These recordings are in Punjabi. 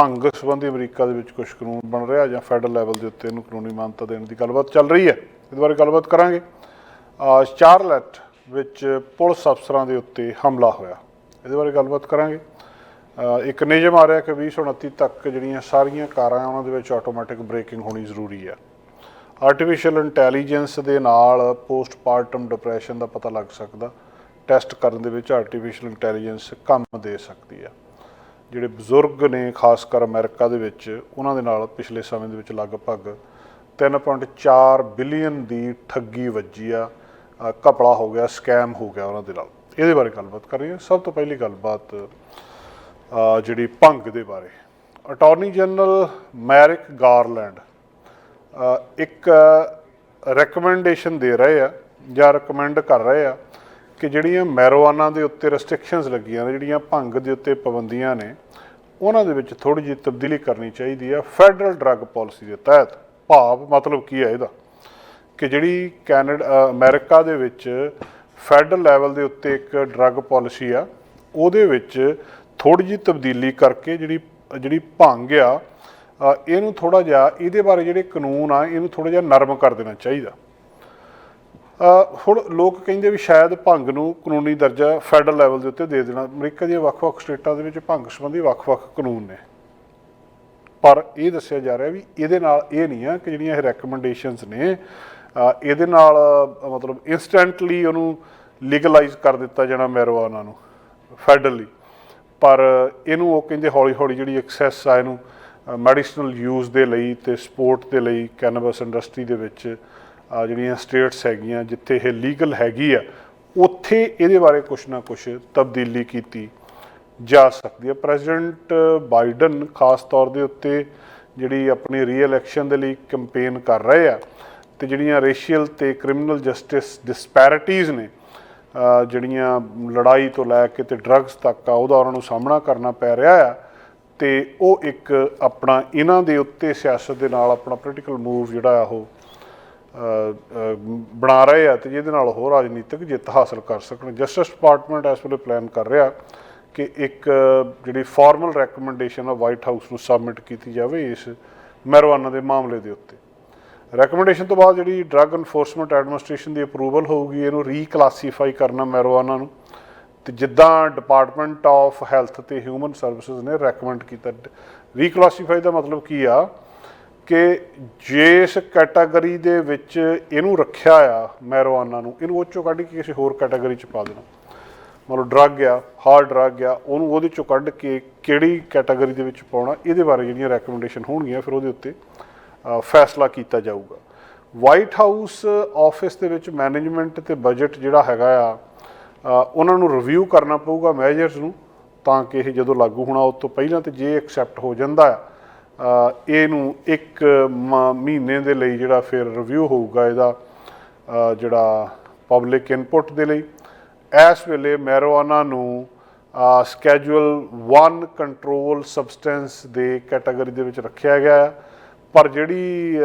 ਭੰਗ ਸੰਬੰਧੀ ਅਮਰੀਕਾ ਦੇ ਵਿੱਚ ਕੁਝ ਕਾਨੂੰਨ ਬਣ ਰਿਹਾ ਜਾਂ ਫੈਡਰਲ ਲੈਵਲ ਦੇ ਉੱਤੇ ਇਹਨੂੰ ਕਾਨੂੰਨੀ ਮਾਨਤਾ ਦੇਣ ਦੀ ਗੱਲਬਾਤ ਚੱਲ ਰਹੀ ਹੈ। ਇਹਦੇ ਬਾਰੇ ਗੱਲਬਾਤ ਕਰਾਂਗੇ। ਅਹ ਚਾਰਲਟ ਵਿੱਚ ਪੁਲਿਸ ਅਫਸਰਾਂ ਦੇ ਉੱਤੇ ਹਮਲਾ ਹੋਇਆ। ਇਹਦੇ ਬਾਰੇ ਗੱਲਬਾਤ ਕਰਾਂਗੇ। ਇੱਕ ਨਿਯਮ ਆ ਰਿਹਾ ਕਿ 2029 ਤੱਕ ਜਿਹੜੀਆਂ ਸਾਰੀਆਂ ਕਾਰਾਂ ਉਹਨਾਂ ਦੇ ਵਿੱਚ ਆਟੋਮੈਟਿਕ ਬ੍ਰੇਕਿੰਗ ਹੋਣੀ ਜ਼ਰੂਰੀ ਹੈ ਆਰਟੀਫੀਸ਼ੀਅਲ ਇੰਟੈਲੀਜੈਂਸ ਦੇ ਨਾਲ ਪੋਸਟਮਾਰਟਮ ਡਿਪਰੈਸ਼ਨ ਦਾ ਪਤਾ ਲੱਗ ਸਕਦਾ। ਟੈਸਟ ਕਰਨ ਦੇ ਵਿੱਚ ਆਰਟੀਫੀਸ਼ੀਅਲ ਇੰਟੈਲੀਜੈਂਸ ਕੰਮ ਦੇ ਸਕਦੀ ਹੈ ਜਿਹੜੇ ਬਜ਼ੁਰਗ ਨੇ ਖਾਸ ਕਰ ਅਮਰੀਕਾ ਦੇ ਵਿੱਚ, ਉਹਨਾਂ ਦੇ ਨਾਲ ਪਿਛਲੇ ਸਮੇਂ ਦੇ ਵਿੱਚ ਲਗਭਗ 3.4 ਬਿਲੀਅਨ ਦੀ ਠੱਗੀ ਵੱਜੀ ਆ ਕਪੜਾ ਹੋ ਗਿਆ, ਸਕੈਮ ਹੋ ਗਿਆ ਉਹਨਾਂ ਦੇ ਨਾਲ। ਇਹਦੇ ਬਾਰੇ ਗੱਲਬਾਤ ਕਰ ਰਹੀ ਹਾਂ। ਸਭ ਤੋਂ ਪਹਿਲੀ ਗੱਲਬਾਤ ਜਿਹੜੀ ਭੰਗ ਦੇ ਬਾਰੇ। ਅਟਾਰਨੀ ਜਨਰਲ ਮੈਰਿਕ ਗਾਰਲੈਂਡ ਇੱਕ ਰეკਮੈਂਡੇਸ਼ਨ ਦੇ ਰਹੇ ਆ ਜਾਂ ਰეკਮੈਂਡ ਕਰ ਰਹੇ ਆ ਕਿ ਜਿਹੜੀਆਂ ਮੈਰੋਆਨਾ ਦੇ ਉੱਤੇ ਰੈਸਟ੍ਰਿਕਸ਼ਨਸ ਲੱਗੀਆਂ ਨੇ, ਜਿਹੜੀਆਂ ਭੰਗ ਦੇ ਉੱਤੇ ਪਾਬੰਦੀਆਂ ਨੇ, ਉਹਨਾਂ ਦੇ ਵਿੱਚ ਥੋੜੀ ਜਿਹੀ ਤਬਦੀਲੀ ਕਰਨੀ ਚਾਹੀਦੀ ਆ ਫੈਡਰਲ ਡਰੱਗ ਪਾਲਿਸੀ ਦੇ ਤਹਿਤ। ਭਾਵ ਮਤਲਬ ਕੀ ਹੈ ਇਹਦਾ? ਕਿ ਜਿਹੜੀ ਕੈਨੇਡਾ, ਅਮਰੀਕਾ ਦੇ ਵਿੱਚ ਫੈਡਰਲ ਲੈਵਲ ਦੇ ਉੱਤੇ ਇੱਕ ਡਰੱਗ ਪਾਲਿਸੀ ਆ, ਉਹਦੇ ਵਿੱਚ ਥੋੜੀ ਜਿਹੀ ਤਬਦੀਲੀ ਕਰਕੇ ਜਿਹੜੀ ਜਿਹੜੀ ਭੰਗ ਆ ਇਹਨੂੰ ਥੋੜਾ ਜਿਹਾ, ਇਹਦੇ ਬਾਰੇ ਜਿਹੜੇ ਕਾਨੂੰਨ ਆ, ਇਹਨੂੰ ਥੋੜਾ ਜਿਹਾ ਨਰਮ ਕਰ ਦੇਣਾ ਚਾਹੀਦਾ। ਹੁਣ ਲੋਕ ਕਹਿੰਦੇ ਵੀ ਸ਼ਾਇਦ ਭੰਗ ਨੂੰ ਕਾਨੂੰਨੀ ਦਰਜਾ ਫੈਡਰਲ ਲੈਵਲ ਦੇ ਉੱਤੇ ਦੇ ਦੇਣਾ। ਅਮਰੀਕਾ ਦੀਆਂ ਵੱਖ-ਵੱਖ ਸਟੇਟਾਂ ਦੇ ਵਿੱਚ ਭੰਗ ਸੰਬੰਧੀ ਵੱਖ-ਵੱਖ ਕਾਨੂੰਨ ਨੇ। ਪਰ ਇਹ ਦੱਸਿਆ ਜਾ ਰਿਹਾ ਵੀ ਇਹਦੇ ਨਾਲ ਇਹ ਨਹੀਂ ਆ ਕਿ ਜਿਹੜੀਆਂ ਇਹ ਰეკਮੈਂਡੇਸ਼ਨਸ ਨੇ ਇਹਦੇ ਨਾਲ ਮਤਲਬ ਇਨਸਟੈਂਟਲੀ ਉਹਨੂੰ ਲੀਗਲਾਈਜ਼ ਕਰ ਦਿੱਤਾ ਜਾਣਾ ਮੈਰਵਾਨਾ ਨੂੰ ਫੈਡਰਲੀ ਪਰ ਇਹਨੂੰ ਉਹ ਕਹਿੰਦੇ ਹੌਲੀ ਹੌਲੀ ਜਿਹੜੀ ਐਕਸੈਸ ਆ ਇਹਨੂੰ ਮੈਡੀਸਨਲ ਯੂਜ਼ ਦੇ ਲਈ ਤੇ ਸਪੋਰਟ ਦੇ ਲਈ ਕੈਨਬਸ ਇੰਡਸਟਰੀ ਦੇ ਵਿੱਚ ਜਿਹੜੀਆਂ ਸਟੇਟਸ ਹੈਗੀਆਂ, ਜਿੱਥੇ ਇਹ ਲੀਗਲ ਹੈਗੀ ਆ, ਉੱਥੇ ਇਹਦੇ ਬਾਰੇ ਕੁਝ ਨਾ ਕੁਝ ਤਬਦੀਲੀ ਕੀਤੀ ਜਾ ਸਕਦੀ ਹੈ। ਪ੍ਰੈਜ਼ੀਡੈਂਟ ਬਾਈਡਨ ਖਾਸ ਤੌਰ ਦੇ ਉੱਤੇ ਜਿਹੜੀ ਆਪਣੀ ਰੀਇਲੈਕਸ਼ਨ ਦੇ ਲਈ ਕੈਂਪੇਨ ਕਰ ਰਹੇ ਆ ਤੇ ਜਿਹੜੀਆਂ ਰੇਸ਼ੀਅਲ ਤੇ ਕ੍ਰਿਮੀਨਲ ਜਸਟਿਸ ਡਿਸਪੈਰਿਟੀਜ਼ ਨੇ ਜਿਹੜੀਆਂ ਲੜਾਈ ਤੋਂ ਲੈ ਕੇ ਤੇ ਡਰੱਗਸ ਤੱਕ ਆ, ਉਹਦਾ ਉਹਨਾਂ ਨੂੰ ਸਾਹਮਣਾ ਕਰਨਾ ਪੈ ਰਿਹਾ ਆ ਤੇ ਉਹ ਇੱਕ ਆਪਣਾ ਇਹਨਾਂ ਦੇ ਉੱਤੇ ਸਿਆਸਤ ਦੇ ਨਾਲ ਆਪਣਾ ਪੋਲੀਟੀਕਲ ਮੂਵ ਜਿਹੜਾ ਆ ਉਹ ਬਣਾ ਰਹੇ ਆ ਤੇ ਜਿਹਦੇ ਨਾਲ ਉਹ ਰਾਜਨੀਤਿਕ ਜਿੱਤ ਹਾਸਲ ਕਰ ਸਕਣ। ਜਸਟਿਸ ਡਿਪਾਰਟਮੈਂਟ ਇਸ ਵੇਲੇ ਪਲਾਨ ਕਰ ਰਿਹਾ ਕਿ ਇੱਕ, ਜਿਹੜੀ ਫਾਰਮਲ ਰეკਮੈਂਡੇਸ਼ਨ ਆ ਵਾਈਟ ਹਾਊਸ ਨੂੰ ਸਬਮਿਟ ਕੀਤੀ ਜਾਵੇ ਇਸ ਮੈਰਵਾਨਾ ਦੇ ਮਾਮਲੇ ਦੇ ਉੱਤੇ। ਰეკਮੈਂਡੇਸ਼ਨ ਤੋਂ ਬਾਅਦ ਜਿਹੜੀ ਡਰੱਗ ਐਨਫੋਰਸਮੈਂਟ ਐਡਮਿਨਿਸਟ੍ਰੇਸ਼ਨ ਦੀ ਅਪਰੂਵਲ ਹੋਊਗੀ, ਇਹਨੂੰ ਰੀਕਲਾਸੀਫਾਈ ਕਰਨਾ ਮੈਰਵਾਨਾ ਨੂੰ। ਤੇ ਜਿੱਦਾਂ ਡਿਪਾਰਟਮੈਂਟ ਆਫ ਹੈਲਥ ਤੇ ਹਿਊਮਨ ਸਰਵਿਸਿਜ਼ ਨੇ ਰეკਮੈਂਡ ਕੀਤਾ। ਰੀਕਲਾਸੀਫਾਈ ਦਾ ਮਤਲਬ ਕੀ ਆ? ਕਿ ਜਿਸ ਕੈਟਾਗਰੀ ਦੇ ਵਿੱਚ ਇਹਨੂੰ ਰੱਖਿਆ ਆ ਮੈਰਵਾਨਾ ਨੂੰ, ਇਹਨੂੰ ਉਹ ਚੋਂ ਕੱਢ ਕੇ ਕਿਸੇ ਹੋਰ ਕੈਟਾਗਰੀ ਚ ਪਾ ਦੇਣਾ। ਮਤਲਬ ਡਰੱਗ ਆ ਹਾਰਡ ਡਰੱਗ ਆ, ਉਹਨੂੰ ਉਹਦੇ ਚੋਂ ਕੱਢ ਕੇ ਕਿਹੜੀ ਕੈਟਾਗਰੀ ਦੇ ਵਿੱਚ ਪਾਉਣਾ, ਇਹਦੇ ਬਾਰੇ ਜਿਹੜੀਆਂ ਰეკਮੈਂਡੇਸ਼ਨ ਹੋਣਗੀਆਂ, ਫਿਰ ਉਹਦੇ ਉੱਤੇ ਫੈਸਲਾ ਕੀਤਾ ਜਾਊਗਾ। ਵਾਈਟ ਹਾਊਸ ਆਫਿਸ ਦੇ ਵਿੱਚ ਮੈਨੇਜਮੈਂਟ ਤੇ ਬਜਟ ਜਿਹੜਾ ਹੈਗਾ ਆ ਉਹਨਾਂ ਨੂੰ ਰਿਵਿਊ ਕਰਨਾ ਪਊਗਾ ਮੈਜਰਸ ਨੂੰ, ਤਾਂ ਕਿ ਇਹ ਜਦੋਂ ਲਾਗੂ ਹੋਣਾ, ਉਸ ਤੋਂ ਪਹਿਲਾਂ ਤੇ ਜੇ ਐਕਸੈਪਟ ਹੋ ਜਾਂਦਾ ਆ ਇਹਨੂੰ ਇੱਕ ਮ- ਮਹੀਨੇ ਦੇ ਲਈ ਜਿਹੜਾ ਫਿਰ ਰਿਵਿਊ ਹੋਊਗਾ ਇਹਦਾ ਜਿਹੜਾ ਪਬਲਿਕ ਇਨਪੁਟ ਦੇ ਲਈ। ਇਸ ਵੇਲੇ ਮੈਰਵਾਨਾ ਨੂੰ ਸਕੇਜੂਅਲ 1 ਕੰਟਰੋਲ ਸਬਸਟੈਂਸ ਦੇ ਕੈਟਾਗਰੀ ਦੇ ਵਿੱਚ ਰੱਖਿਆ ਗਿਆ ਹੈ ਪਰ ਜਿਹੜੀ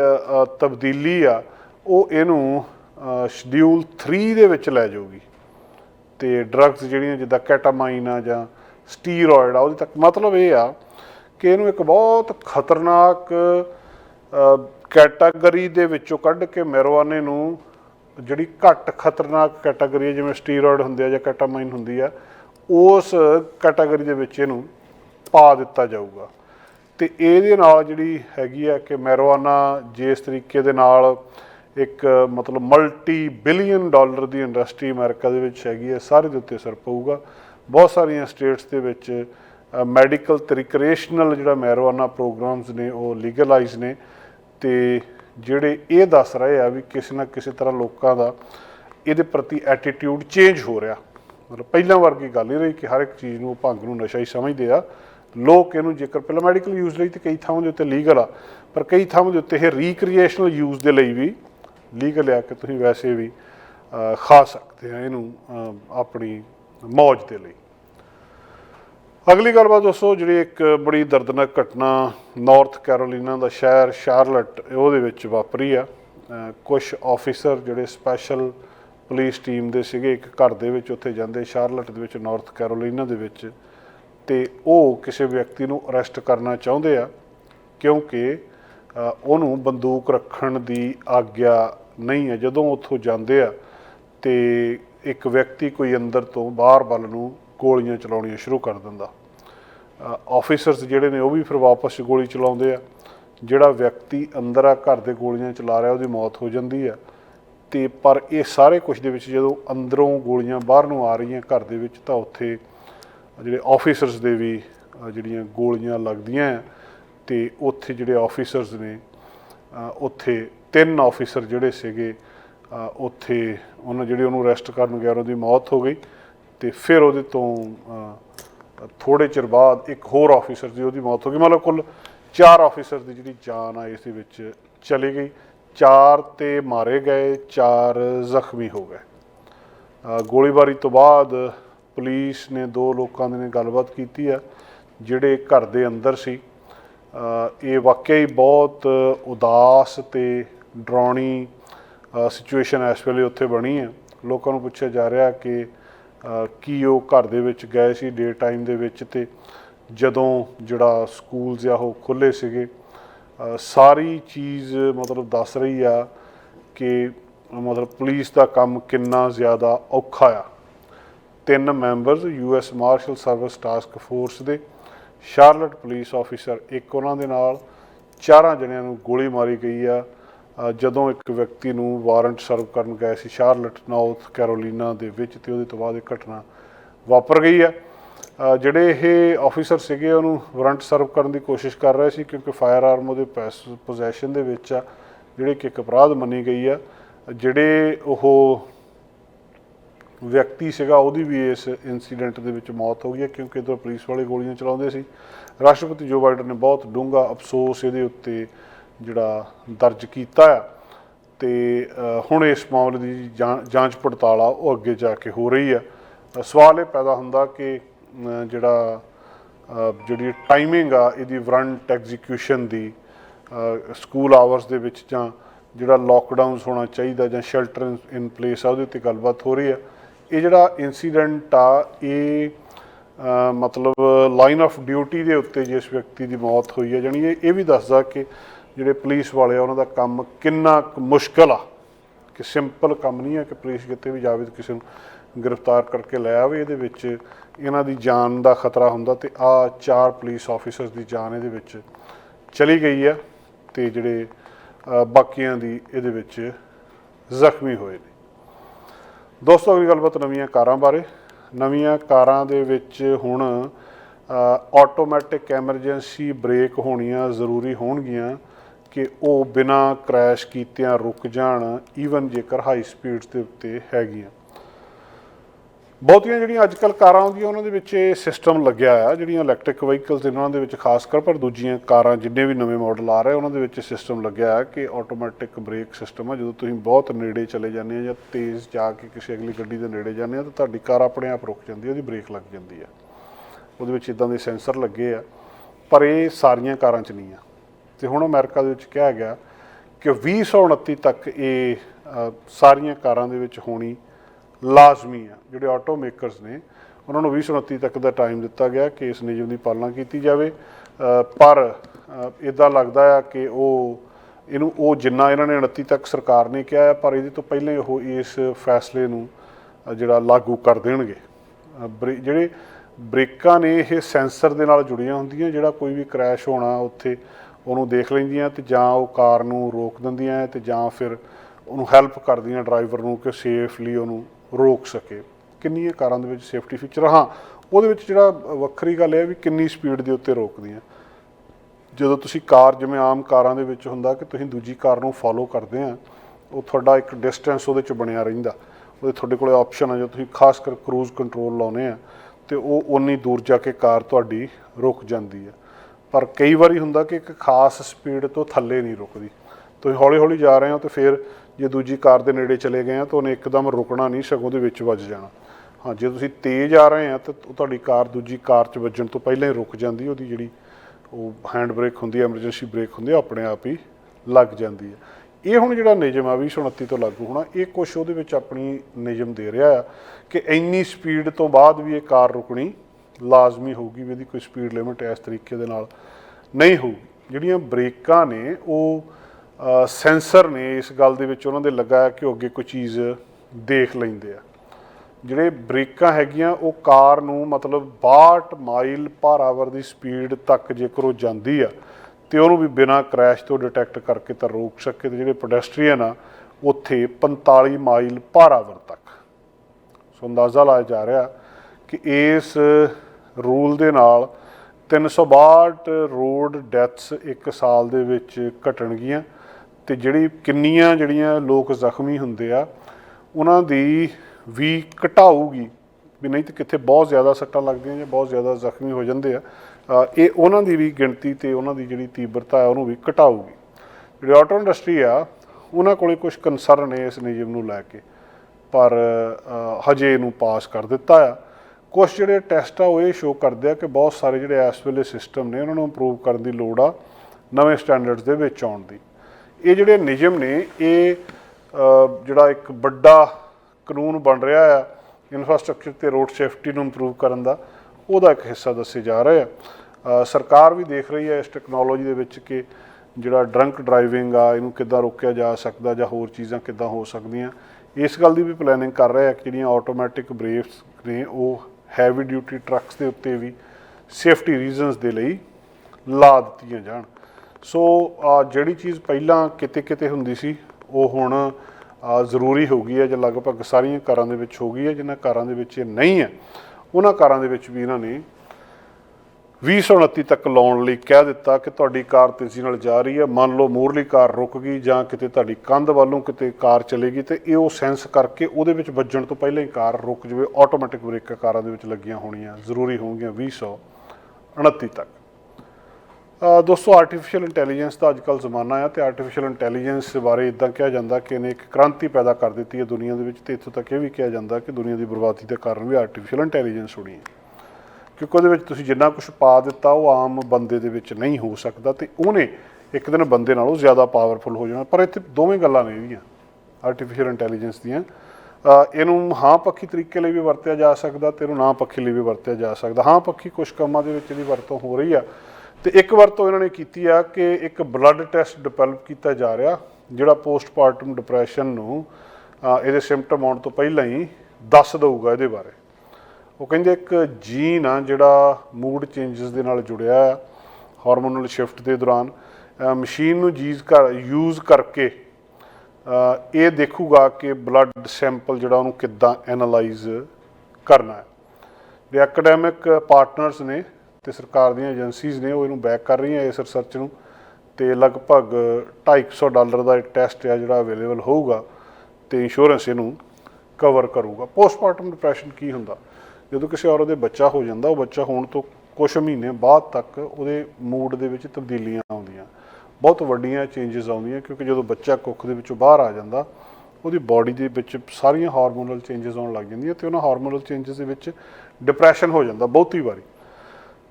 ਤਬਦੀਲੀ ਆ, ਉਹ ਇਹਨੂੰ ਸ਼ਡਿਊਲ 3 ਦੇ ਵਿੱਚ ਲੈ ਜਾਊਗੀ। ਤੇ ਡਰੱਗਸ ਜਿਹੜੀਆਂ ਜਿੱਦਾਂ ਕੈਟਾਮਾਈਨ ਆ ਜਾਂ ਸਟੀਰੋਇਡ ਆ, ਉਹਦੇ ਤੱਕ ਮਤਲਬ ਇਹ ਆ ਕਿ ਇਹਨੂੰ ਇੱਕ ਬਹੁਤ ਖਤਰਨਾਕ ਕੈਟਾਗਰੀ ਦੇ ਵਿੱਚੋਂ ਕੱਢ ਕੇ ਮੈਰਵਾਨੇ ਨੂੰ ਜਿਹੜੀ ਘੱਟ ਖਤਰਨਾਕ ਕੈਟਾਗਰੀ ਹੈ, ਜਿਵੇਂ ਸਟੀਰੋਇਡ ਹੁੰਦੇ ਆ ਜਾਂ ਕੈਟਾਮਾਈਨ ਹੁੰਦੀ ਆ ਉਸ ਕੈਟਾਗਰੀ ਦੇ ਵਿੱਚ ਇਹਨੂੰ ਪਾ ਦਿੱਤਾ ਜਾਊਗਾ। ਤੇ ਇਹਦੇ ਨਾਲ ਜਿਹੜੀ ਹੈਗੀ ਆ ਕਿ ਮੈਰਵਾਨਾ ਜਿਸ ਤਰੀਕੇ ਦੇ ਨਾਲ ਇੱਕ ਮਤਲਬ ਮਲਟੀ ਬਿਲੀਅਨ ਡਾਲਰ ਦੀ ਇੰਡਸਟਰੀ ਅਮਰੀਕਾ ਦੇ ਵਿੱਚ ਹੈਗੀ ਹੈ, ਸਾਰੇ ਦੇ ਉੱਤੇ ਅਸਰ ਪਊਗਾ। ਬਹੁਤ ਸਾਰੀਆਂ ਸਟੇਟਸ ਦੇ ਵਿੱਚ ਮੈਡੀਕਲ ਤੇ ਰਿਕ੍ਰੀਏਸ਼ਨਲ ਜਿਹੜਾ ਮੈਰਵਾਨਾ ਪ੍ਰੋਗਰਾਮਸ ਨੇ, ਉਹ ਲੀਗਲਾਈਜ਼ ਨੇ ਤੇ ਜਿਹੜੇ ਇਹ ਦੱਸ ਰਹੇ ਆ ਵੀ ਕਿਸੇ ਨਾ ਕਿਸੇ ਤਰ੍ਹਾਂ ਲੋਕਾਂ ਦਾ ਇਹਦੇ ਪ੍ਰਤੀ ਐਟੀਟਿਊਡ ਚੇਂਜ ਹੋ ਰਿਹਾ। ਮਤਲਬ ਪਹਿਲਾਂ ਵਰਗੀ ਗੱਲ ਨਹੀਂ ਰਹੀ ਕਿ ਹਰ ਇੱਕ ਚੀਜ਼ ਨੂੰ ਭੰਗ ਨੂੰ ਨਸ਼ਾ ਹੀ ਸਮਝਦੇ ਆ। ਲੋਕ ਇਹਨੂੰ ਜੇਕਰ ਪਹਿਲਾਂ ਮੈਡੀਕਲ ਯੂਜ਼ ਲਈ ਤੇ ਕਈ ਥਾਵਾਂ ਦੇ ਉੱਤੇ ਲੀਗਲ ਆ, ਪਰ ਕਈ ਥਾਵਾਂ ਦੇ ਉੱਤੇ ਇਹ ਰੀਕ੍ਰੀਏਸ਼ਨਲ ਯੂਜ਼ ਦੇ ਲਈ ਵੀ ਲੀਗਲ ਆ ਕਿ ਤੁਸੀਂ ਵੈਸੇ ਵੀ ਖਾ ਸਕਦੇ ਆ ਇਹਨੂੰ ਆਪਣੀ ਮੌਜ ਦੇ ਲਈ। ਅਗਲੀ ਗੱਲਬਾਤ ਦੋਸਤੋ ਜਿਹੜੀ ਇੱਕ ਬੜੀ ਦਰਦਨਾਕ ਘਟਨਾ ਨਾਰਥ ਕੈਰੋਲੀਨਾ ਦਾ ਸ਼ਹਿਰ ਸ਼ਾਰਲਟ ਉਹਦੇ ਵਿੱਚ ਵਾਪਰੀ ਆ। ਕੁਝ ਆਫੀਸਰ ਜਿਹੜੇ ਸਪੈਸ਼ਲ ਪੁਲਿਸ ਟੀਮ ਦੇ ਸੀਗੇ, ਇੱਕ ਘਰ ਦੇ ਵਿੱਚ ਉੱਥੇ ਜਾਂਦੇ ਸ਼ਾਰਲਟ ਦੇ ਵਿੱਚ ਨਾਰਥ ਕੈਰੋਲੀਨਾ ਦੇ ਵਿੱਚ। ਤੇ ਉਹ ਕਿਸੇ ਵਿਅਕਤੀ ਨੂੰ ਅਰੈਸਟ ਕਰਨਾ ਚਾਹੁੰਦੇ ਆ, ਕਿਉਂਕਿ ਉਹਨੂੰ ਬੰਦੂਕ ਰੱਖਣ ਦੀ ਆਗਿਆ ਨਹੀਂ ਹੈ। ਜਦੋਂ ਉੱਥੋਂ ਜਾਂਦੇ ਆ, ਤੇ ਇੱਕ ਵਿਅਕਤੀ ਕੋਈ ਅੰਦਰ ਤੋਂ ਬਾਹਰ ਵੱਲ ਨੂੰ ਗੋਲੀਆਂ ਚਲਾਉਣੀਆਂ ਸ਼ੁਰੂ ਕਰ ਦਿੰਦਾ। ਆਫੀਸਰਸ ਜਿਹੜੇ ਨੇ ਉਹ ਵੀ ਫਿਰ ਵਾਪਸ ਗੋਲੀ ਚਲਾਉਂਦੇ ਆ। ਜਿਹੜਾ ਵਿਅਕਤੀ ਅੰਦਰ ਆ, ਘਰ ਦੇ ਗੋਲੀਆਂ ਚਲਾ ਰਿਹਾ, ਉਹਦੀ ਮੌਤ ਹੋ ਜਾਂਦੀ ਆ। ਤੇ ਪਰ ਇਹ ਸਾਰੇ ਕੁਝ ਦੇ ਵਿੱਚ ਜਦੋਂ ਅੰਦਰੋਂ ਗੋਲੀਆਂ ਬਾਹਰ ਨੂੰ ਆ ਰਹੀਆਂ ਘਰ ਦੇ ਵਿੱਚ, ਤਾਂ ਉੱਥੇ ਜਿਹੜੇ ਆਫੀਸਰਸ ਦੇ ਵੀ ਜਿਹੜੀਆਂ ਗੋਲੀਆਂ ਲੱਗਦੀਆਂ ਆ, ਤੇ ਉੱਥੇ ਜਿਹੜੇ ਆਫੀਸਰਸ ਨੇ ਉੱਥੇ ਤਿੰਨ ਆਫੀਸਰ ਜਿਹੜੇ ਸੀਗੇ ਉੱਥੇ ਉਹਨਾਂ ਜਿਹੜੇ ਉਹਨੂੰ ਅਰੈਸਟ ਕਰਨ ਗਿਆ ਉਹਦੀ ਮੌਤ ਹੋ ਗਈ। ਤੇ ਫਿਰ ਉਹਦੇ ਤੋਂ ਅ, ਥੋੜੇ ਚਿਰ ਬਾਅਦ ਇੱਕ ਹੋਰ ਆਫੀਸਰ ਦੀ ਉਹਦੀ ਮੌਤ ਹੋ ਗਈ। ਮਤਲਬ ਕੁੱਲ ਚਾਰ ਆਫੀਸਰ ਦੀ ਜਿਹੜੀ ਜਾਨ ਆ ਇਸ ਦੇ ਵਿੱਚ ਚਲੀ ਗਈ। ਚਾਰ ਤੇ ਮਾਰੇ ਗਏ ਚਾਰ ਜ਼ਖਮੀ ਹੋ ਗਏ। ਗੋਲੀਬਾਰੀ ਤੋਂ ਬਾਅਦ ਪੁਲਿਸ ਨੇ ਦੋ ਲੋਕਾਂ ਦੇ ਨਾਲ ਗੱਲਬਾਤ ਕੀਤੀ ਆ ਜਿਹੜੇ ਘਰ ਦੇ ਅੰਦਰ ਸੀ। ਇਹ ਵਾਕਿਆ ਹੀ ਬਹੁਤ ਉਦਾਸ ਤੇ ਡਰਾਉਣੀ ਸਿਚੁਏਸ਼ਨ ਇਸ ਵੇਲੇ ਉੱਥੇ ਬਣੀ ਹੈ ਲੋਕਾਂ ਨੂੰ ਪੁੱਛਿਆ ਜਾ ਰਿਹਾ ਕਿ ਕੀ ਉਹ ਘਰ ਦੇ ਵਿੱਚ ਗਏ ਸੀ ਡੇ ਟਾਈਮ ਦੇ ਵਿੱਚ ਤੇ ਜਦੋਂ ਜਿਹੜਾ ਸਕੂਲਸ ਆ ਉਹ ਖੁੱਲੇ ਸੀਗੇ ਸਾਰੀ ਚੀਜ਼ ਮਤਲਬ ਦੱਸ ਰਹੀ ਆ ਕਿ ਮਤਲਬ ਪੁਲਿਸ ਦਾ ਕੰਮ ਕਿੰਨਾ ਜ਼ਿਆਦਾ ਔਖਾ ਆ। ਤਿੰਨ members US Marshal Service task force ਦੇ ਸ਼ਾਰਲਟ ਪੁਲਿਸ ਆਫੀਸਰ ਇੱਕ ਉਹਨਾਂ ਦੇ ਨਾਲ, ਚਾਰਾਂ ਜਣਿਆਂ ਨੂੰ ਗੋਲੀ ਮਾਰੀ ਗਈ ਆ। ਜਦੋਂ ਇੱਕ ਵਿਅਕਤੀ ਨੂੰ ਵਾਰੰਟ ਸਰਵ ਕਰਨ ਗਏ ਸੀ, ਸ਼ਾਰਲਟ ਨਾਰਥ ਕੈਰੋਲੀਨਾ ਦੇ ਵਿੱਚ ਤੇ ਉਹਦੇ ਤੋਂ ਬਾਅਦ ਇਹ ਘਟਨਾ ਵਾਪਰ ਗਈ ਆ ਜਿਹੜੇ ਇਹ ਆਫੀਸਰ ਸੀਗੇ, ਉਹਨੂੰ ਵਾਰੰਟ ਸਰਵ ਕਰਨ ਦੀ ਕੋਸ਼ਿਸ਼ ਕਰ ਰਹੇ ਸੀ ਕਿਉਂਕਿ ਫਾਇਰ ਆਰਮ ਉਹਦੇ ਪੋਜੈਸ਼ਨ ਦੇ ਵਿੱਚ ਆ, ਜਿਹੜੇ ਕਿ ਇੱਕ ਅਪਰਾਧ ਮੰਨੀ ਗਈ ਆ। ਜਿਹੜੇ ਉਹ ਵਿਅਕਤੀ ਸੀਗਾ, ਉਹਦੀ ਵੀ ਇਸ ਇਨਸੀਡੈਂਟ ਦੇ ਵਿੱਚ ਮੌਤ ਹੋ ਗਈ ਹੈ ਕਿਉਂਕਿ ਇਧਰ ਪੁਲਿਸ ਵਾਲੇ ਗੋਲੀਆਂ ਚਲਾਉਂਦੇ ਸੀ। ਰਾਸ਼ਟਰਪਤੀ ਜੋ ਬਾਈਡਨ ਨੇ ਬਹੁਤ ਡੂੰਘਾ ਅਫਸੋਸ ਇਹਦੇ ਉੱਤੇ ਜਿਹੜਾ ਦਰਜ ਕੀਤਾ ਆ ਤੇ ਹੁਣ ਇਸ ਮਾਮਲੇ ਦੀ ਜਾਂਚ ਪੜਤਾਲ ਆ, ਉਹ ਅੱਗੇ ਜਾ ਕੇ ਹੋ ਰਹੀ ਆ। ਸਵਾਲ ਇਹ ਪੈਦਾ ਹੁੰਦਾ ਕਿ ਜਿਹੜਾ ਜਿਹੜੀ ਟਾਈਮਿੰਗ ਆ, ਇਹਦੀ ਵਾਰੰਟ ਐਗਜ਼ੀਕਿਊਸ਼ਨ ਦੀ ਸਕੂਲ ਆਵਰਸ ਦੇ ਵਿੱਚ ਜਾਂ ਜਿਹੜਾ ਲੋਕਡਾਊਨਸ ਹੋਣਾ ਚਾਹੀਦਾ ਜਾਂ ਸ਼ੈਲਟਰ ਇਨ ਪਲੇਸ ਆ, ਉਹਦੇ ਉੱਤੇ ਗੱਲਬਾਤ ਹੋ ਰਹੀ ਆ। ਇਹ ਜਿਹੜਾ ਇਨਸੀਡੈਂਟ ਆ, ਇਹ ਮਤਲਬ ਲਾਈਨ ਆਫ ਡਿਊਟੀ ਦੇ ਉੱਤੇ ਜਿਸ ਵਿਅਕਤੀ ਦੀ ਮੌਤ ਹੋਈ ਹੈ ਜਾਣੀ ਇਹ ਵੀ ਦੱਸਦਾ ਕਿ ਜਿਹੜੇ ਪੁਲਿਸ ਵਾਲੇ ਆ, ਉਹਨਾਂ ਦਾ ਕੰਮ ਕਿੰਨਾ ਕੁ ਮੁਸ਼ਕਲ ਆ। ਕਿ ਸਿੰਪਲ ਕੰਮ ਨਹੀਂ ਹੈ ਕਿ ਪੁਲਿਸ ਕਿਤੇ ਵੀ ਜਾਵੇ ਤੇ ਕਿਸੇ ਨੂੰ ਗ੍ਰਿਫਤਾਰ ਕਰਕੇ ਲੈ ਆਵੇ। ਇਹਦੇ ਵਿੱਚ ਇਹਨਾਂ ਦੀ ਜਾਨ ਦਾ ਖਤਰਾ ਹੁੰਦਾ ਤੇ ਆ ਚਾਰ ਪੁਲਿਸ ਆਫੀਸਰਸ ਦੀ ਜਾਨ ਇਹਦੇ ਵਿੱਚ ਚਲੀ ਗਈ ਆ ਤੇ ਜਿਹੜੇ ਬਾਕੀਆਂ ਦੀ ਇਹਦੇ ਵਿੱਚ ਜ਼ਖਮੀ ਹੋਏ ਨੇ। ਦੋਸਤੋ, ਅਗਲੀ ਗੱਲਬਾਤ ਨਵੀਆਂ ਕਾਰਾਂ ਬਾਰੇ। ਨਵੀਆਂ ਕਾਰਾਂ ਦੇ ਵਿੱਚ ਹੁਣ ਆਟੋਮੈਟਿਕ ਐਮਰਜੈਂਸੀ ਬ੍ਰੇਕ ਹੋਣੀਆਂ ਜ਼ਰੂਰੀ ਹੋਣਗੀਆਂ। ਕਿ ਉਹ ਬਿਨਾ ਕ੍ਰੈਸ਼ ਕੀਤਿਆਂ ਰੁਕ ਜਾਣ ਈਵਨ ਜੇਕਰ ਹਾਈ ਸਪੀਡਸ ਦੇ ਉੱਤੇ ਹੈਗੀਆਂ। ਬਹੁਤੀਆਂ ਜਿਹੜੀਆਂ ਅੱਜ ਕੱਲ ਕਾਰਾਂ ਆਉਂਦੀਆਂ, ਉਹਨਾਂ ਦੇ ਵਿੱਚ ਇਹ ਸਿਸਟਮ ਲੱਗਿਆ ਆ, ਜਿਹੜੀਆਂ ਇਲੈਕਟ੍ਰਿਕ ਵਹੀਕਲਸ ਇਹਨਾਂ ਦੇ ਵਿੱਚ ਖਾਸ ਕਰ, ਪਰ ਦੂਜੀਆਂ ਕਾਰਾਂ ਜਿੰਨੇ ਵੀ ਨਵੇਂ ਮਾਡਲ ਆ ਰਹੇ, ਉਹਨਾਂ ਦੇ ਵਿੱਚ ਸਿਸਟਮ ਲੱਗਿਆ ਆ ਕਿ ਆਟੋਮੈਟਿਕ ਬ੍ਰੇਕ ਸਿਸਟਮ ਆ। ਜਦੋਂ ਤੁਸੀਂ ਬਹੁਤ ਨੇੜੇ ਚਲੇ ਜਾਂਦੇ ਆ ਜਾਂ ਤੇਜ਼ ਜਾ ਕੇ ਕਿਸੇ ਅਗਲੀ ਗੱਡੀ ਦੇ ਨੇੜੇ ਜਾਂਦੇ ਆ, ਤਾਂ ਤੁਹਾਡੀ ਕਾਰ ਆਪਣੇ ਆਪ ਰੁਕ ਜਾਂਦੀ ਹੈ ਉਹਦੀ ਬ੍ਰੇਕ ਲੱਗ ਜਾਂਦੀ ਆ। ਉਹਦੇ ਵਿੱਚ ਇਦਾਂ ਦੇ ਸੈਂਸਰ ਲੱਗੇ ਆ, ਪਰ ਇਹ ਸਾਰੀਆਂ ਕਾਰਾਂ 'ਚ ਨਹੀਂ ਆ। ਤੇ ਹੁਣ ਅਮਰੀਕਾ ਦੇ ਵਿੱਚ ਕਿਹਾ ਗਿਆ ਕਿ 2029 ਤੱਕ ਇਹ ਸਾਰੀਆਂ ਕਾਰਾਂ ਦੇ ਵਿੱਚ ਹੋਣੀ ਲਾਜ਼ਮੀ ਆ। ਜਿਹੜੇ ਆਟੋ ਮੇਕਰਸ ਨੇ ਉਹਨਾਂ ਨੂੰ 2029 ਤੱਕ ਦਾ ਟਾਈਮ ਦਿੱਤਾ ਗਿਆ ਕਿ ਇਸ ਨਿਯਮ ਦੀ ਪਾਲਣਾ ਕੀਤੀ ਜਾਵੇ। ਪਰ ਇਦਾਂ ਲੱਗਦਾ ਆ ਕਿ ਉਹ ਇਹਨੂੰ ਉਹ ਜਿੰਨਾ ਇਹਨਾਂ ਨੇ 29 ਤੱਕ ਸਰਕਾਰ ਨੇ ਕਿਹਾ ਹੈ ਪਰ ਇਹਦੇ ਤੋਂ ਪਹਿਲਾਂ ਉਹ ਇਸ ਫੈਸਲੇ ਨੂੰ ਜਿਹੜਾ ਲਾਗੂ ਕਰ ਦੇਣਗੇ। ਅ, ਜਿਹੜੇ ਬ੍ਰੇਕਾਂ ਨੇ ਇਹ ਸੈਂਸਰ ਦੇ ਨਾਲ ਜੁੜੀਆਂ ਹੁੰਦੀਆਂ ਜਿਹੜਾ ਕੋਈ ਵੀ ਕ੍ਰੈਸ਼ ਹੋਣਾ ਉੱਥੇ ਉਹਨੂੰ ਦੇਖ ਲੈਂਦੀਆਂ ਤੇ ਜਾਂ ਉਹ ਕਾਰ ਨੂੰ ਰੋਕ ਦਿੰਦੀਆਂ ਹੈ ਤੇ ਜਾਂ ਫਿਰ ਉਹਨੂੰ ਹੈਲਪ ਕਰਦੀਆਂ ਡਰਾਈਵਰ ਨੂੰ ਕਿ ਸੇਫਲੀ ਉਹਨੂੰ ਰੋਕ ਸਕੇ। ਕਿੰਨੀਆਂ ਕਾਰਾਂ ਦੇ ਵਿੱਚ ਸੇਫਟੀ ਫੀਚਰ ਹਾਂ, ਉਹਦੇ ਵਿੱਚ ਜਿਹੜਾ ਵੱਖਰੀ ਗੱਲ ਇਹ ਵੀ ਕਿੰਨੀ ਸਪੀਡ ਦੇ ਉੱਤੇ ਰੋਕਦੀਆਂ। ਜਦੋਂ ਤੁਸੀਂ ਕਾਰ, ਜਿਵੇਂ ਆਮ ਕਾਰਾਂ ਦੇ ਵਿੱਚ ਹੁੰਦਾ ਕਿ ਤੁਸੀਂ ਦੂਜੀ ਕਾਰ ਨੂੰ ਫੋਲੋ ਕਰਦੇ ਆ, ਉਹ ਤੁਹਾਡਾ ਇੱਕ ਡਿਸਟੈਂਸ ਉਹਦੇ ਚ ਬਣਿਆ ਰਹਿੰਦਾ। ਉਹਦੇ ਤੁਹਾਡੇ ਕੋਲੇ ਆਪਸ਼ਨ ਆ, ਜੋ ਤੁਸੀਂ ਖਾਸ ਕਰ ਕਰੂਜ਼ ਕੰਟਰੋਲ ਲਾਉਨੇ ਆ, ਤੇ ਉਹ ਉਨੀ ਦੂਰ ਜਾ ਕੇ ਕਾਰ ਤੁਹਾਡੀ ਰੁਕ ਜਾਂਦੀ ਹੈ ਪਰ ਕਈ ਵਾਰੀ ਹੁੰਦਾ ਕਿ ਇੱਕ ਖਾਸ ਸਪੀਡ ਤੋਂ ਥੱਲੇ ਨਹੀਂ ਰੁਕਦੀ। ਤੁਸੀਂ ਹੌਲੀ ਹੌਲੀ ਜਾ ਰਹੇ ਹੋ ਤੇ ਫਿਰ ਜੇ ਦੂਜੀ ਕਾਰ ਦੇ ਨੇੜੇ ਚਲੇ ਗਏ ਆ ਤਾਂ ਉਹਨੇ ਇੱਕਦਮ ਰੁਕਣਾ ਨਹੀਂ, ਸਗੋਂ ਦੇ ਵਿੱਚ ਵੱਜ ਜਾਣਾ। ਹਾਂ, ਜੇ ਤੁਸੀਂ ਤੇਜ਼ ਆ ਰਹੇ ਆ ਤਾਂ ਉਹ ਤੁਹਾਡੀ ਕਾਰ ਦੂਜੀ ਕਾਰ 'ਚ ਵੱਜਣ ਤੋਂ ਪਹਿਲਾਂ ਹੀ ਰੁਕ ਜਾਂਦੀ ਉਹਦੀ ਜਿਹੜੀ ਉਹ ਹੈਂਡ ਬ੍ਰੇਕ ਹੁੰਦੀ ਹੈ ਐਮਰਜੈਂਸੀ ਬ੍ਰੇਕ ਹੁੰਦੀ ਹੈ ਆਪਣੇ ਆਪ ਹੀ ਲੱਗ ਜਾਂਦੀ ਹੈ। ਇਹ ਹੁਣ ਜਿਹੜਾ ਨਿਯਮ ਆ 2029 ਤੋਂ ਲਾਗੂ ਹੋਣਾ, ਇਹ ਕੁਝ ਉਹਦੇ ਵਿੱਚ ਆਪਣੀ ਨਿਯਮ ਦੇ ਰਿਹਾ ਆ ਕਿ ਇੰਨੀ ਸਪੀਡ ਤੋਂ ਬਾਅਦ ਵੀ ਇਹ ਕਾਰ ਰੁਕਣੀ ਲਾਜ਼ਮੀ ਹੋਊਗੀ ਵੀ ਇਹਦੀ ਕੋਈ ਸਪੀਡ ਲਿਮਿਟ ਇਸ ਤਰੀਕੇ ਦੇ ਨਾਲ ਨਹੀਂ ਹੋਊਗੀ। ਜਿਹੜੀਆਂ ਬ੍ਰੇਕਾਂ ਨੇ, ਉਹ ਸੈਂਸਰ ਨੇ ਇਸ ਗੱਲ ਦੇ ਵਿੱਚ ਉਹਨਾਂ ਦੇ ਲੱਗਾ ਕਿ ਉਹ ਅੱਗੇ ਕੋਈ ਚੀਜ਼ ਦੇਖ ਲੈਂਦੇ ਆ। ਜਿਹੜੇ ਬ੍ਰੇਕਾਂ ਹੈਗੀਆਂ, ਉਹ ਕਾਰ ਨੂੰ ਮਤਲਬ 62 ਮਾਈਲ ਪਰ ਆਵਰ ਦੀ ਸਪੀਡ ਤੱਕ ਜੇਕਰ ਉਹ ਜਾਂਦੀ ਆ, ਤੇ ਉਹਨੂੰ ਵੀ ਬਿਨਾਂ ਕ੍ਰੈਸ਼ ਤੋਂ ਡਿਟੈਕਟ ਕਰਕੇ ਤਾਂ ਰੋਕ ਸਕੇ ਤੇ ਜਿਹੜੇ ਪੈਡੈਸਟਰੀਅਨ ਆ, ਉੱਥੇ 45 ਮਾਈਲ ਪਰ ਆਵਰ ਤੱਕ। ਸੋ ਅੰਦਾਜ਼ਾ ਲਾਇਆ ਜਾ ਰਿਹਾ ਕਿ ਇਸ ਰੂਲ ਦੇ ਨਾਲ 362 ਰੋਡ ਡੈਥਸ ਇੱਕ ਸਾਲ ਦੇ ਵਿੱਚ ਘਟਣਗੀਆਂ ਤੇ ਜਿਹੜੀ ਕਿੰਨੀਆਂ ਜਿਹੜੀਆਂ ਲੋਕ ਜ਼ਖਮੀ ਹੁੰਦੇ ਆ, ਉਹਨਾਂ ਦੀ ਵੀ ਘਟਾਊਗੀ। ਵੀ ਨਹੀਂ ਤੇ ਕਿੱਥੇ ਬਹੁਤ ਜ਼ਿਆਦਾ ਸੱਟਾਂ ਲੱਗਦੀਆਂ ਜਾਂ ਬਹੁਤ ਜ਼ਿਆਦਾ ਜ਼ਖਮੀ ਹੋ ਜਾਂਦੇ ਆ ਇਹ ਉਹਨਾਂ ਦੀ ਵੀ ਗਿਣਤੀ ਤੇ ਉਹਨਾਂ ਦੀ ਜਿਹੜੀ ਤੀਬਰਤਾ ਹੈ ਉਹਨੂੰ ਵੀ ਘਟਾਊਗੀ। ਜਿਹੜੀ ਆਟੋ ਇੰਡਸਟਰੀ ਆ, ਉਹਨਾਂ ਕੋਲੇ ਕੁਝ ਕਨਸਰਨ ਨੇ ਇਸ ਨਿਯਮ ਨੂੰ ਲੈ ਕੇ, ਪਰ ਹਜੇ ਇਹਨੂੰ ਪਾਸ ਕਰ ਦਿੱਤਾ ਆ। ਕੁਝ ਜਿਹੜੇ ਟੈਸਟ ਆ ਉਹ ਇਹ ਸ਼ੋਅ ਕਰਦੇ ਆ ਕਿ ਬਹੁਤ ਸਾਰੇ ਜਿਹੜੇ ਇਸ ਵੇਲੇ ਸਿਸਟਮ ਨੇ, ਉਹਨਾਂ ਨੂੰ ਇੰਪਰੂਵ ਕਰਨ ਦੀ ਲੋੜ ਆ ਨਵੇਂ ਸਟੈਂਡਰਡਸ ਦੇ ਵਿੱਚ ਆਉਣ ਦੀ। ਇਹ ਜਿਹੜੇ ਨਿਯਮ ਨੇ, ਇਹ ਜਿਹੜਾ ਇੱਕ ਵੱਡਾ ਕਾਨੂੰਨ ਬਣ ਰਿਹਾ ਆ ਇਨਫਰਾਸਟ੍ਰਕਚਰ ਤੇ ਰੋਡ ਸੇਫਟੀ ਨੂੰ ਇੰਪਰੂਵ ਕਰਨ ਦਾ, ਉਹਦਾ ਇੱਕ ਹਿੱਸਾ ਦੱਸੇ ਜਾ ਰਹੇ ਆ। ਸਰਕਾਰ ਵੀ ਦੇਖ ਰਹੀ ਹੈ ਇਸ ਟੈਕਨੋਲੋਜੀ ਦੇ ਵਿੱਚ ਕਿ ਜਿਹੜਾ ਡਰੰਕ ਡਰਾਈਵਿੰਗ ਆ, ਇਹਨੂੰ ਕਿੱਦਾਂ ਰੋਕਿਆ ਜਾ ਸਕਦਾ ਜਾਂ ਹੋਰ ਚੀਜ਼ਾਂ ਕਿੱਦਾਂ ਹੋ ਸਕਦੀਆਂ। ਇਸ ਗੱਲ ਦੀ ਵੀ ਪਲੈਨਿੰਗ ਕਰ ਰਿਹਾ ਆ ਕਿ ਜਿਹੜੀਆਂ ਆਟੋਮੈਟਿਕ ਬ੍ਰੇਕਸ ਨੇ, ਉਹ ਹੈਵੀ ਡਿਊਟੀ ਟਰੱਕਸ ਦੇ ਉੱਤੇ ਵੀ ਸੇਫਟੀ ਰੀਜ਼ਨਸ ਦੇ ਲਈ ਲਾ ਦਿੱਤੀਆਂ ਜਾਣ। ਸੋ ਜਿਹੜੀ ਚੀਜ਼ ਪਹਿਲਾਂ ਕਿਤੇ ਕਿਤੇ ਹੁੰਦੀ ਸੀ, ਉਹ ਹੁਣ ਜ਼ਰੂਰੀ ਹੋ ਗਈ ਹੈ ਜਾਂ ਲਗਭਗ ਸਾਰੀਆਂ ਕਾਰਾਂ ਦੇ ਵਿੱਚ ਹੋ ਗਈ ਹੈ, ਜਿਨ੍ਹਾਂ ਕਾਰਾਂ ਦੇ ਵਿੱਚ ਇਹ ਨਹੀਂ ਹੈ। ਉਹਨਾਂ ਕਾਰਾਂ ਦੇ ਵਿੱਚ ਵੀ ਇਹਨਾਂ ਨੇ 2029 ਤੱਕ ਲਾਉਣ ਲਈ ਕਹਿ ਦਿੱਤਾ ਕਿ ਤੁਹਾਡੀ ਕਾਰ ਤੇਜ਼ੀ ਨਾਲ ਜਾ ਰਹੀ ਹੈ। ਮੰਨ ਲਓ ਮੂਰਲੀ ਕਾਰ ਰੁਕ ਗਈ ਜਾਂ ਕਿਤੇ ਤੁਹਾਡੀ ਕੰਧ ਵੱਲੋਂ ਕਿਤੇ ਕਾਰ ਚਲੇਗੀ ਤੇ ਇਹ ਉਹ ਸੈਂਸ ਕਰਕੇ ਉਹਦੇ ਵਿੱਚ ਵੱਜਣ ਤੋਂ ਪਹਿਲਾਂ ਹੀ ਕਾਰ ਰੁਕ ਜਾਵੇ। ਆਟੋਮੈਟਿਕ ਬ੍ਰੇਕਾਂ ਕਾਰਾਂ ਦੇ ਵਿੱਚ ਲੱਗੀਆਂ ਹੋਣੀਆਂ, ਜ਼ਰੂਰੀ ਹੋਣਗੀਆਂ 2029 ਤੱਕ। ਦੋਸਤੋ ਆਰਟੀਫੀਸ਼ੀਅਲ ਇੰਟੈਲੀਜੈਂਸ ਦਾ ਅੱਜਕੱਲ ਜ਼ਮਾਨਾ ਹੈ ਤੇ ਆਰਟੀਫੀਸ਼ੀਅਲ ਇੰਟੈਲੀਜੈਂਸ ਬਾਰੇ ਇਦਾਂ ਕਿਹਾ ਜਾਂਦਾ ਕਿ ਇਹਨੇ ਇੱਕ ਕ੍ਰਾਂਤੀ ਪੈਦਾ ਕਰ ਦਿੱਤੀ ਹੈ ਦੁਨੀਆ ਦੇ ਵਿੱਚ, ਤੇ ਇੱਥੋਂ ਤੱਕ ਇਹ ਵੀ ਕਿਹਾ ਜਾਂਦਾ ਕਿ ਦੁਨੀਆ ਦੀ ਬਰਬਾਦੀ ਦਾ ਕਾਰਨ ਵੀ ਆਰਟੀਫੀਸ਼ੀਅਲ ਇੰਟੈਲੀਜੈਂਸ ਹੋਣੀ ਹੈ। ਕਿਉਂਕਿ ਉਹਦੇ ਵਿੱਚ ਤੁਸੀਂ ਜਿੰਨਾ ਕੁਝ ਪਾ ਦਿੱਤਾ, ਉਹ ਆਮ ਬੰਦੇ ਦੇ ਵਿੱਚ ਨਹੀਂ ਹੋ ਸਕਦਾ ਤੇ ਉਹਨੇ ਇੱਕ ਦਿਨ ਬੰਦੇ ਨਾਲੋਂ ਜ਼ਿਆਦਾ ਪਾਵਰਫੁਲ ਹੋ ਜਾਣਾ। ਪਰ ਇੱਥੇ ਦੋਵੇਂ ਗੱਲਾਂ ਨੇ ਇਹਦੀਆਂ ਆਰਟੀਫੀਸ਼ੀਅਲ ਇੰਟੈਲੀਜੈਂਸ ਦੀਆਂ। ਇਹਨੂੰ ਹਾਂ ਪੱਖੀ ਤਰੀਕੇ ਲਈ ਵੀ ਵਰਤਿਆ ਜਾ ਸਕਦਾ ਤੇ ਇਹਨੂੰ ਨਾ ਪੱਖੀ ਲਈ ਵੀ ਵਰਤਿਆ ਜਾ ਸਕਦਾ। ਹਾਂ ਪੱਖੀ ਕੁਝ ਕੰਮਾਂ ਦੇ ਵਿੱਚ ਇਹਦੀ ਵਰਤੋਂ ਹੋ ਰਹੀ ਆ। ਤੇ ਇੱਕ ਵਰਤੋਂ ਇਹਨਾਂ ਨੇ ਕੀਤੀ ਆ ਕਿ ਇੱਕ ਬਲੱਡ ਟੈਸਟ ਡਿਵੈਲਪ ਕੀਤਾ ਜਾ ਰਿਹਾ, ਜਿਹੜਾ ਪੋਸਟਮਾਰਟਮ ਡਿਪਰੈਸ਼ਨ ਨੂੰ ਇਹਦੇ ਸਿੰਪਟਮ ਆਉਣ ਤੋਂ ਪਹਿਲਾਂ ਹੀ ਦੱਸ ਦਊਗਾ ਇਹਦੇ ਬਾਰੇ। ਉਹ ਕਹਿੰਦੇ ਇੱਕ ਜੀਨ ਆ ਜਿਹੜਾ ਮੂਡ ਚੇਂਜਸ ਦੇ ਨਾਲ ਜੁੜਿਆ ਆ ਹਾਰਮੋਨਲ ਸ਼ਿਫਟ ਦੇ ਦੌਰਾਨ। ਮਸ਼ੀਨ ਨੂੰ ਜੀਜ਼ ਕਰ ਯੂਜ਼ ਕਰਕੇ ਇਹ ਦੇਖੂਗਾ ਕਿ ਬਲੱਡ ਸੈਂਪਲ ਜਿਹੜਾ ਉਹਨੂੰ ਕਿੱਦਾਂ ਐਨਾਲਾਈਜ਼ ਕਰਨਾ ਹੈ। ਜਿਹੜੇ ਐਕੈਡੈਮਿਕ ਪਾਰਟਨਰਸ ਨੇ ਤੇ ਸਰਕਾਰ ਦੀਆਂ ਏਜੰਸੀਜ਼ ਨੇ, ਉਹ ਇਹਨੂੰ ਬੈਕ ਕਰ ਰਹੀਆਂ ਇਸ ਰਿਸਰਚ ਨੂੰ ਤੇ ਲਗਭਗ 250 ਡਾਲਰ ਦਾ ਇਹ ਟੈਸਟ ਹੈ ਜਿਹੜਾ ਅਵੇਲੇਬਲ ਹੋਊਗਾ ਤੇ ਇੰਸ਼ੋਰੈਂਸ ਇਹਨੂੰ ਕਵਰ ਕਰੂਗਾ। ਪੋਸਟਮਾਰਟਮ ਡਿਪਰੈਸ਼ਨ ਕੀ ਹੁੰਦਾ? ਜਦੋਂ ਕਿਸੇ ਔਰਤ ਦੇ ਬੱਚਾ ਹੋ ਜਾਂਦਾ, ਉਹ ਬੱਚਾ ਹੋਣ ਤੋਂ ਕੁਝ ਮਹੀਨੇ ਬਾਅਦ ਤੱਕ ਉਹਦੇ ਮੂਡ ਦੇ ਵਿੱਚ ਤਬਦੀਲੀਆਂ ਆਉਂਦੀਆਂ। ਬਹੁਤ ਵੱਡੀਆਂ ਚੇਂਜਸ ਆਉਂਦੀਆਂ, ਕਿਉਂਕਿ ਜਦੋਂ ਬੱਚਾ ਕੁੱਖ ਦੇ ਵਿੱਚੋਂ ਬਾਹਰ ਆ ਜਾਂਦਾ, ਉਹਦੀ ਬਾਡੀ ਦੇ ਵਿੱਚ ਸਾਰੀਆਂ ਹਾਰਮੋਨਲ ਚੇਂਜਸ ਆਉਣ ਲੱਗ ਜਾਂਦੀਆਂ ਤੇ ਉਹਨਾਂ ਹਾਰਮੋਨਲ ਚੇਂਜਸ ਦੇ ਵਿੱਚ ਡਿਪਰੈਸ਼ਨ ਹੋ ਜਾਂਦਾ ਬਹੁਤੀ ਵਾਰੀ,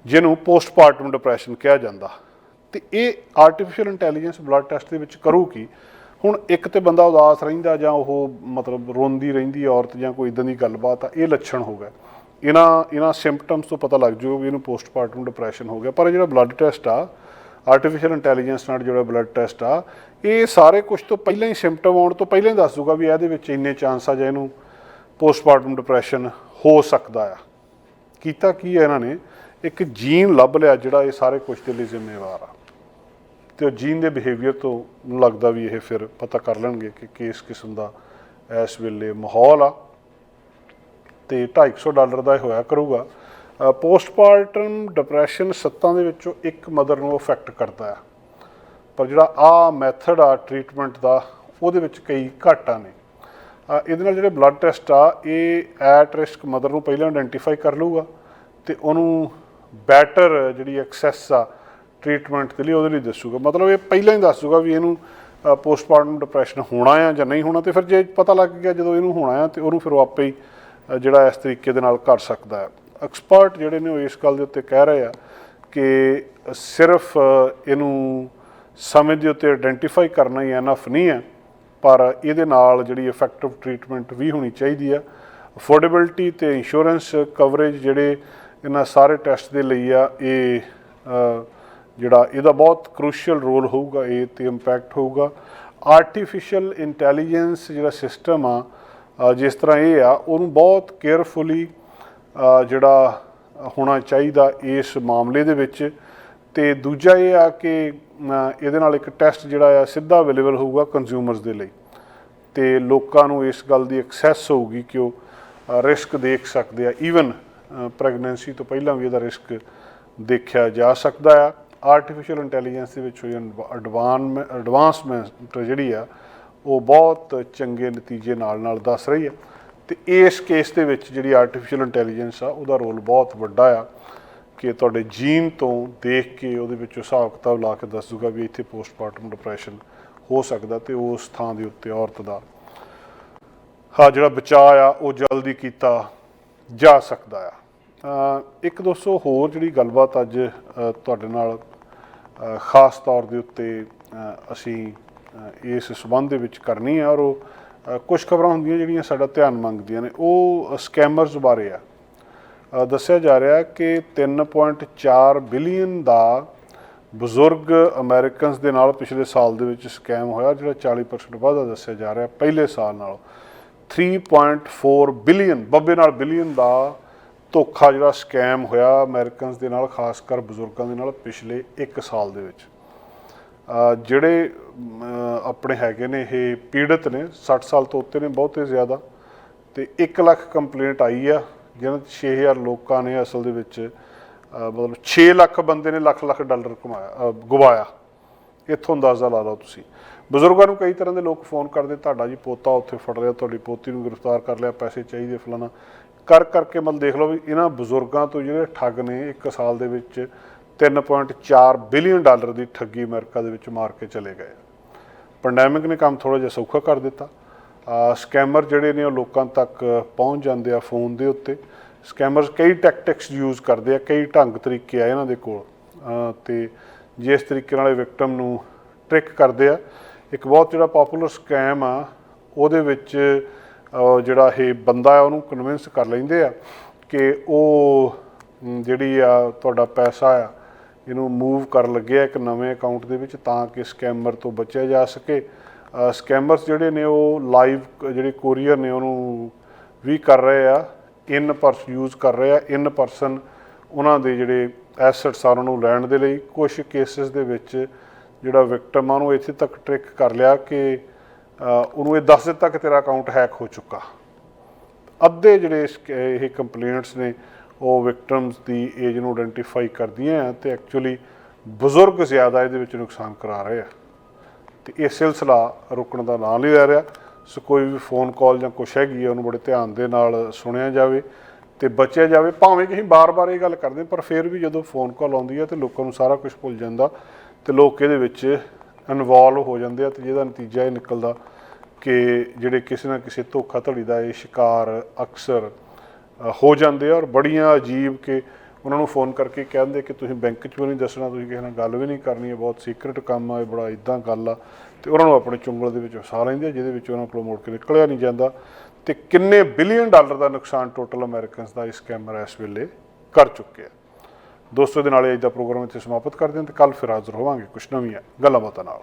ਜਿਹਨੂੰ ਪੋਸਟਮਾਰਟਮ ਡਿਪਰੈਸ਼ਨ ਕਿਹਾ ਜਾਂਦਾ। ਤੇ ਇਹ ਆਰਟੀਫੀਸ਼ੀਅਲ ਇੰਟੈਲੀਜੈਂਸ ਬਲੱਡ ਟੈਸਟ ਦੇ ਵਿੱਚ ਕਰੂ ਕੀ? ਹੁਣ ਇੱਕ ਤੇ ਬੰਦਾ ਉਦਾਸ ਰਹਿੰਦਾ ਜਾਂ ਉਹ ਮਤਲਬ ਰੋਂਦੀ ਰਹਿੰਦੀ ਔਰਤ ਜਾਂ ਕੋਈ ਇਦਾਂ ਦੀ ਗੱਲਬਾਤ ਆ, ਇਹ ਲੱਛਣ ਹੋ ਗਿਆ ਇਹਨਾਂ ਇਹਨਾਂ ਸਿੰਪਟਮਸ ਤੋਂ ਪਤਾ ਲੱਗ ਜੂਗਾ ਵੀ ਇਹਨੂੰ ਪੋਸਟਮਾਰਟਮ ਡਿਪਰੈਸ਼ਨ ਹੋ ਗਿਆ। ਪਰ ਇਹ ਜਿਹੜਾ ਬਲੱਡ ਟੈਸਟ ਆ ਆਰਟੀਫੀਸ਼ੀਅਲ ਇੰਟੈਲੀਜੈਂਸ ਨਾਲ ਜਿਹੜਾ ਬਲੱਡ ਟੈਸਟ ਆ, ਇਹ ਸਾਰੇ ਕੁਝ ਤੋਂ ਪਹਿਲਾਂ ਹੀ ਸਿੰਪਟਮ ਆਉਣ ਤੋਂ ਪਹਿਲਾਂ ਹੀ ਦੱਸ ਦੂਗਾ ਵੀ ਇਹਦੇ ਵਿੱਚ ਇੰਨੇ ਚਾਂਸ ਆ ਜਾਂ ਇਹਨੂੰ ਪੋਸਟਮਾਰਟਮ ਡਿਪਰੈਸ਼ਨ ਹੋ ਸਕਦਾ ਆ। ਕੀਤਾ ਕੀ ਹੈ ਇਹਨਾਂ ਨੇ? ਇੱਕ ਜੀਨ ਲੱਭ ਲਿਆ ਜਿਹੜਾ ਇਹ ਸਾਰੇ ਕੁਝ ਦੇ ਲਈ ਜ਼ਿੰਮੇਵਾਰ ਆ। ਤੇ ਉਹ ਜੀਨ ਦੇ ਬਿਹੇਵੀਅਰ ਤੋਂ ਲੱਗਦਾ ਵੀ ਇਹ ਫਿਰ ਪਤਾ ਕਰ ਲੈਣਗੇ ਕਿ ਕਿਸ ਕਿਸਮ ਦਾ ਇਸ ਵੇਲੇ ਮਾਹੌਲ ਆ। ਤੇ 250 ਡਾਲਰ ਦਾ ਇਹ ਹੋਇਆ ਕਰੂਗਾ। ਪੋਸਟਮਾਰਟਮ ਡਿਪਰੈਸ਼ਨ ਸੱਤਾਂ ਦੇ ਵਿੱਚੋਂ ਇੱਕ ਮਦਰ ਨੂੰ ਅਫੈਕਟ ਕਰਦਾ ਆ ਪਰ ਜਿਹੜਾ ਆ ਮੈਥਡ ਆ ਟ੍ਰੀਟਮੈਂਟ ਦਾ, ਉਹਦੇ ਵਿੱਚ ਕਈ ਘਾਟਾਂ ਨੇ। ਇਹਦੇ ਨਾਲ ਜਿਹੜੇ ਬਲੱਡ ਟੈਸਟ ਆ, ਇਹ ਐਟ ਰਿਸਕ ਮਦਰ ਨੂੰ ਪਹਿਲਾਂ ਆਇਡੈਂਟੀਫਾਈ ਕਰ ਲੂਗਾ ਤੇ ਉਹਨੂੰ ਬੈਟਰ ਜਿਹੜੀ ਐਕਸੈਸ ਆ ਟ੍ਰੀਟਮੈਂਟ ਦੇ ਲਈ ਉਹਦੇ ਲਈ ਦੱਸੂਗਾ। ਮਤਲਬ ਇਹ ਪਹਿਲਾਂ ਹੀ ਦੱਸ ਦੱਸੂਗਾ ਵੀ ਇਹਨੂੰ ਪੋਸਟਮਾਰਟਮ ਡਿਪਰੈਸ਼ਨ ਹੋਣਾ ਆ ਜਾਂ ਨਹੀਂ ਹੋਣਾ ਤੇ ਫਿਰ ਜੇ ਪਤਾ ਲੱਗ ਗਿਆ ਜਦੋਂ ਇਹਨੂੰ ਹੋਣਾ ਆ ਤੇ ਉਹਨੂੰ ਫਿਰ ਉਹ ਆਪੇ ਹੀ ਜਿਹੜਾ ਇਸ ਤਰੀਕੇ ਦੇ ਨਾਲ ਕਰ ਸਕਦਾ ਹੈ। ਐਕਸਪਰਟ ਜਿਹੜੇ ਨੇ ਉਹ ਇਸ ਗੱਲ ਦੇ ਉੱਤੇ ਕਹਿ ਰਹੇ ਆ ਕਿ ਸਿਰਫ ਇਹਨੂੰ ਸਮੇਂ ਦੇ ਉੱਤੇ ਆਇਡੈਂਟੀਫਾਈ ਕਰਨਾ ਹੀ ਐਨਫ ਨਹੀਂ ਹੈ, ਪਰ ਇਹਦੇ ਨਾਲ ਜਿਹੜੀ ਇਫੈਕਟਿਵ ਟ੍ਰੀਟਮੈਂਟ ਵੀ ਹੋਣੀ ਚਾਹੀਦੀ ਆ। ਅਫੋਰਡੇਬਿਲਟੀ ਤੇ ਇੰਸ਼ੋਰੈਂਸ ਕਵਰੇਜ ਜਿਹੜੇ ਇਹਨਾਂ ਸਾਰੇ ਟੈਸਟ ਦੇ ਲਈ ਆ, ਇਹ ਜਿਹੜਾ ਇਹਦਾ ਬਹੁਤ ਕ੍ਰੂਸ਼ੀਅਲ ਰੋਲ ਹੋਊਗਾ, ਇਹ ਤੇ ਇੰਪੈਕਟ ਹੋਊਗਾ। ਆਰਟੀਫੀਸ਼ੀਅਲ ਇੰਟੈਲੀਜੈਂਸ ਜਿਹੜਾ ਸਿਸਟਮ ਆ ਜਿਸ ਤਰ੍ਹਾਂ ਇਹ ਆ, ਉਹਨੂੰ ਬਹੁਤ ਕੇਅਰਫੁਲੀ ਜਿਹੜਾ ਹੋਣਾ ਚਾਹੀਦਾ ਇਸ ਮਾਮਲੇ ਦੇ ਵਿੱਚ। ਤੇ ਦੂਜਾ ਇਹ ਆ ਕਿ ਇਹਦੇ ਨਾਲ ਇੱਕ ਟੈਸਟ ਜਿਹੜਾ ਆ ਸਿੱਧਾ ਅਵੇਲੇਬਲ ਹੋਊਗਾ ਕੰਜ਼ਿਊਮਰਸ ਦੇ ਲਈ। ਤੇ ਲੋਕਾਂ ਨੂੰ ਇਸ ਗੱਲ ਦੀ ਐਕਸੈਸ ਹੋਊਗੀ ਕਿ ਉਹ ਰਿਸਕ ਦੇਖ ਸਕਦੇ ਆ। ਈਵਨ ਪ੍ਰੈਗਨੈਂਸੀ ਤੋਂ ਪਹਿਲਾਂ ਵੀ ਇਹਦਾ ਰਿਸਕ ਦੇਖਿਆ ਜਾ ਸਕਦਾ ਆ। ਆਰਟੀਫੀਸ਼ੀਅਲ ਇੰਟੈਲੀਜੈਂਸ ਦੇ ਵਿੱਚ ਹੋਈ ਐਡਵਾਨ ਐਡਵਾਂਸਮੈਂਟ ਜਿਹੜੀ ਆ ਉਹ ਬਹੁਤ ਚੰਗੇ ਨਤੀਜੇ ਨਾਲ ਨਾਲ ਦੱਸ ਰਹੀ ਹੈ। ਤੇ ਇਸ ਕੇਸ ਦੇ ਵਿੱਚ ਜਿਹੜੀ ਆਰਟੀਫੀਸ਼ੀਅਲ ਇੰਟੈਲੀਜੈਂਸ ਆ ਉਹਦਾ ਰੋਲ ਬਹੁਤ ਵੱਡਾ ਆ ਕਿ ਤੁਹਾਡੇ ਜੀਨ ਤੋਂ ਦੇਖ ਕੇ ਉਹਦੇ ਵਿੱਚ ਹਿਸਾਬ ਕਿਤਾਬ ਲਾ ਕੇ ਦੱਸ ਦੂਗਾ ਵੀ ਇੱਥੇ ਪੋਸਟਮਾਰਟਮ ਡਿਪਰੈਸ਼ਨ ਹੋ ਸਕਦਾ ਤੇ ਉਸ ਥਾਂ ਦੇ ਉੱਤੇ ਔਰਤ ਦਾ ਹਾਂ ਜਿਹੜਾ ਬਚਾਅ ਆ ਉਹ ਜਲਦੀ ਕੀਤਾ ਜਾ ਸਕਦਾ ਆ। ਅ, ਇੱਕ ਦੋਸਤੋ ਹੋਰ ਜਿਹੜੀ ਗੱਲਬਾਤ ਅੱਜ ਤੁਹਾਡੇ ਨਾਲ ਖਾਸ ਤੌਰ ਦੇ ਉੱਤੇ ਅਸੀਂ ਇਸ ਸਬੰਧ ਦੇ ਵਿੱਚ ਕਰਨੀ ਆ ਔਰ ਉਹ ਕੁਝ ਖਬਰਾਂ ਹੁੰਦੀਆਂ ਜਿਹੜੀਆਂ ਸਾਡਾ ਧਿਆਨ ਮੰਗਦੀਆਂ ਨੇ। ਉਹ ਸਕੈਮਰਸ ਬਾਰੇ ਆ। ਦੱਸਿਆ ਜਾ ਰਿਹਾ ਹੈ ਕਿ 3.4 ਬਿਲੀਅਨ ਦਾ ਬਜ਼ੁਰਗ ਅਮਰੀਕਨਸ ਦੇ ਨਾਲ ਪਿਛਲੇ ਸਾਲ ਦੇ ਵਿੱਚ ਸਕੈਮ ਹੋਇਆ, ਜਿਹੜਾ 40% ਵਾਧਾ ਦੱਸਿਆ ਜਾ ਰਿਹਾ ਪਹਿਲੇ ਸਾਲ ਨਾਲੋਂ। 3.4 ਬਿਲੀਅਨ, ਬੱਬੇ ਨਾਲ ਬਿਲੀਅਨ ਦਾ ਧੋਖਾ ਜਿਹੜਾ ਸਕੈਮ ਹੋਇਆ ਅਮਰੀਕਨਸ ਦੇ ਨਾਲ, ਖਾਸ ਕਰ ਬਜ਼ੁਰਗਾਂ ਦੇ ਨਾਲ ਪਿਛਲੇ 1 ਸਾਲ ਦੇ ਵਿੱਚ। ਜਿਹੜੇ ਆਪਣੇ ਹੈਗੇ ਨੇ, ਇਹ ਪੀੜਤ ਨੇ 60 ਸਾਲ ਤੋਂ ਉੱਤੇ ਨੇ, ਬਹੁਤੇ ਜ਼ਿਆਦਾ। ਤੇ 1 ਲੱਖ ਕੰਪਲੇਂਟ ਆਈ ਆ, ਜਿਹਨਾਂ 'ਚ 6000 ਲੋਕਾਂ ਨੇ ਅਸਲ ਦੇ ਵਿੱਚ ਮਤਲਬ 6 ਲੱਖ ਬੰਦੇ ਨੇ ਲੱਖ ਲੱਖ ਡਾਲਰ ਕਮਾਇਆ ਗਵਾਇਆ। ਇੱਥੋਂ ਅੰਦਾਜ਼ਾ ਲਾ ਲਓ ਤੁਸੀਂ। ਬਜ਼ੁਰਗਾਂ ਨੂੰ ਕਈ ਤਰ੍ਹਾਂ ਦੇ ਲੋਕ ਫੋਨ ਕਰਦੇ, ਤੁਹਾਡਾ ਜੀ ਪੋਤਾ ਉੱਥੇ ਫੜ ਰਿਹਾ ਤੁਹਾਡੀ ਪੋਤੀ ਨੂੰ ਗ੍ਰਿਫਤਾਰ ਕਰ ਲਿਆ, ਪੈਸੇ ਚਾਹੀਦੇ ਫਲਾਣਾ ਕਰ, ਕਰਕੇ ਮਤਲਬ ਦੇਖ ਲਓ ਵੀ ਇਹਨਾਂ ਬਜ਼ੁਰਗਾਂ ਤੋਂ ਜਿਹੜੇ ਠੱਗ ਨੇ, ਇੱਕ ਸਾਲ ਦੇ ਵਿੱਚ 3.4 ਬਿਲੀਅਨ ਡਾਲਰ ਦੀ ਠੱਗੀ ਅਮਰੀਕਾ ਦੇ ਵਿੱਚ ਮਾਰ ਕੇ ਚਲੇ ਗਏ ਪੈਂਡੈਮਿਕ ਨੇ ਕੰਮ ਥੋੜਾ ਜਿਹਾ ਸੌਖਾ ਕਰ ਦਿੱਤਾ। ਸਕੈਮਰ ਜਿਹੜੇ ਨੇ ਉਹ ਲੋਕਾਂ ਤੱਕ ਪਹੁੰਚ ਜਾਂਦੇ ਆ ਫੋਨ ਦੇ ਉੱਤੇ। ਸਕੈਮਰਸ ਕਈ ਟੈਕਟਿਕਸ ਯੂਜ਼ ਕਰਦੇ ਆ, ਕਈ ਢੰਗ ਤਰੀਕੇ ਆ ਇਹਨਾਂ ਦੇ ਕੋਲ। ਅਹ ਤੇ ਜਿਸ ਤਰੀਕੇ ਨਾਲ ਇਹ ਵਿਕਟਮ ਨੂੰ ਟ੍ਰਿਕ ਕਰਦੇ ਆ। ਇੱਕ ਬਹੁਤ ਜਿਹੜਾ ਪਪੂਲਰ ਸਕੈਮ ਆ, ਉਹਦੇ ਵਿੱਚ ਜਿਹੜਾ ਇਹ ਬੰਦਾ ਆ, ਉਹਨੂੰ ਕਨਵਿੰਸ ਕਰ ਲੈਂਦੇ ਆ ਕਿ ਉਹ ਜਿਹੜੀ ਆ, ਤੁਹਾਡਾ ਪੈਸਾ ਆ ਇਹਨੂੰ ਮੂਵ ਕਰਨ ਲੱਗੇ ਆ ਇੱਕ ਨਵੇਂ ਅਕਾਊਂਟ ਦੇ ਵਿੱਚ ਤਾਂ ਕਿ ਸਕੈਮਰ ਤੋਂ ਬਚਿਆ ਜਾ ਸਕੇ। ਸਕੈਮਰਸ ਜਿਹੜੇ ਨੇ ਉਹ ਲਾਈਵ ਜਿਹੜੇ ਕੋਰੀਅਰ ਨੇ ਉਹਨੂੰ ਵੀ ਕਰ ਰਹੇ ਆ ਇਨ ਪਰਸ ਯੂਜ਼ ਕਰ ਰਹੇ ਆ ਇਨ ਪਰਸਨ ਉਹਨਾਂ ਦੇ ਜਿਹੜੇ ਐਸੈਟਸ ਆ ਉਹਨਾਂ ਨੂੰ ਲੈਣ ਦੇ ਲਈ। ਕੁਝ ਕੇਸਿਸ ਦੇ ਵਿੱਚ ਜਿਹੜਾ ਵਿਕਟਮ ਆ ਉਹਨੂੰ ਇੱਥੇ ਤੱਕ ਟ੍ਰਿਕ ਕਰ ਲਿਆ ਕਿ ਉਹਨੂੰ ਇਹ ਦੱਸ ਦਿੱਤਾ ਕਿ ਤੇਰਾ ਅਕਾਊਂਟ ਹੈਕ ਹੋ ਚੁੱਕਾ। ਅੱਧੇ ਜਿਹੜੇ ਇਹ ਕੰਪਲੇਂਟਸ ਨੇ ਉਹ ਵਿਕਟਮਸ ਦੀ ਏਜ ਨੂੰ ਆਇਡੈਂਟੀਫਾਈ ਕਰਦੀਆਂ ਆ ਤੇ ਐਕਚੁਅਲੀ ਬਜ਼ੁਰਗ ਜ਼ਿਆਦਾ ਇਹਦੇ ਵਿੱਚ ਨੁਕਸਾਨ ਕਰਾ ਰਹੇ ਆ। ਤੇ ਇਹ ਸਿਲਸਿਲਾ ਰੁਕਣ ਦਾ ਨਾਂ ਨਹੀਂ ਲੈ ਰਿਹਾ। ਸੋ ਕੋਈ ਵੀ ਫੋਨ ਕਾਲ ਜਾਂ ਕੁਛ ਹੈਗੀ ਆ, ਉਹਨੂੰ ਬੜੇ ਧਿਆਨ ਦੇ ਨਾਲ ਸੁਣਿਆ ਜਾਵੇ ਤੇ ਬਚਿਆ ਜਾਵੇ। ਭਾਵੇਂ ਕਿ ਅਸੀਂ ਬਾਰ-ਬਾਰ ਇਹ ਗੱਲ ਕਰਦੇ ਪਰ ਫਿਰ ਵੀ ਜਦੋਂ ਫੋਨ ਕਾਲ ਆਉਂਦੀ ਹੈ ਤੇ ਲੋਕਾਂ ਨੂੰ ਸਾਰਾ ਕੁਝ ਭੁੱਲ ਜਾਂਦਾ ਤੇ ਲੋਕ ਇਹਦੇ ਵਿੱਚ ਇਨਵੋਲਵ ਹੋ ਜਾਂਦੇ ਆ ਤੇ ਜਿਹਦਾ ਨਤੀਜਾ ਇਹ ਨਿਕਲਦਾ ਕਿ ਜਿਹੜੇ ਕਿਸੇ ਨਾ ਕਿਸੇ ਧੋਖਾਧੜੀ ਦਾ ਇਹ ਸ਼ਿਕਾਰ ਅਕਸਰ ਹੋ ਜਾਂਦੇ ਆ ਔਰ ਬੜੀਆਂ ਅਜੀਬ ਕਿ ਉਹਨਾਂ ਨੂੰ ਫੋਨ ਕਰਕੇ ਕਹਿੰਦੇ ਕਿ ਤੁਸੀਂ ਬੈਂਕ 'ਚ ਵੀ ਨਹੀਂ ਦੱਸਣਾ, ਤੁਸੀਂ ਕਿਸੇ ਨਾਲ ਗੱਲ ਵੀ ਨਹੀਂ ਕਰਨੀ ਹੈ ਬਹੁਤ ਸੀਕ੍ਰੀਟ ਕੰਮ ਆ, ਇਹ ਬੜਾ ਇਦਾਂ ਗੱਲ ਆ। ਤੇ ਉਹਨਾਂ ਨੂੰ ਆਪਣੇ ਚੁੰਗਲ ਦੇ ਵਿੱਚ ਫਸਾ ਲੈਂਦੇ ਆ, ਜਿਹਦੇ ਵਿੱਚ ਉਹਨਾਂ ਕੋਲੋਂ ਮੁੜ ਕੇ ਨਿਕਲਿਆ ਨਹੀਂ ਜਾਂਦਾ। ਤੇ ਕਿੰਨੇ ਬਿਲੀਅਨ ਡਾਲਰ ਦਾ ਨੁਕਸਾਨ ਟੋਟਲ ਅਮਰੀਕਨਸ ਦਾ ਇਸ ਕੈਮਰਾ ਇਸ ਵੇਲੇ ਕਰ ਚੁੱਕਿਆ ਦੋਸਤੋ ਦੇ ਨਾਲ ਇਹ ਅੱਜ ਦਾ ਪ੍ਰੋਗਰਾਮ ਇੱਥੇ ਸਮਾਪਤ ਕਰਦੇ ਹਾਂ ਤੇ ਕੱਲ ਫਿਰ ਹਾਜ਼ਰ ਹੋਵਾਂਗੇ ਕੁਝ ਨਵੀਆਂ ਗੱਲਾਂ ਬਾਤਾਂ ਨਾਲ।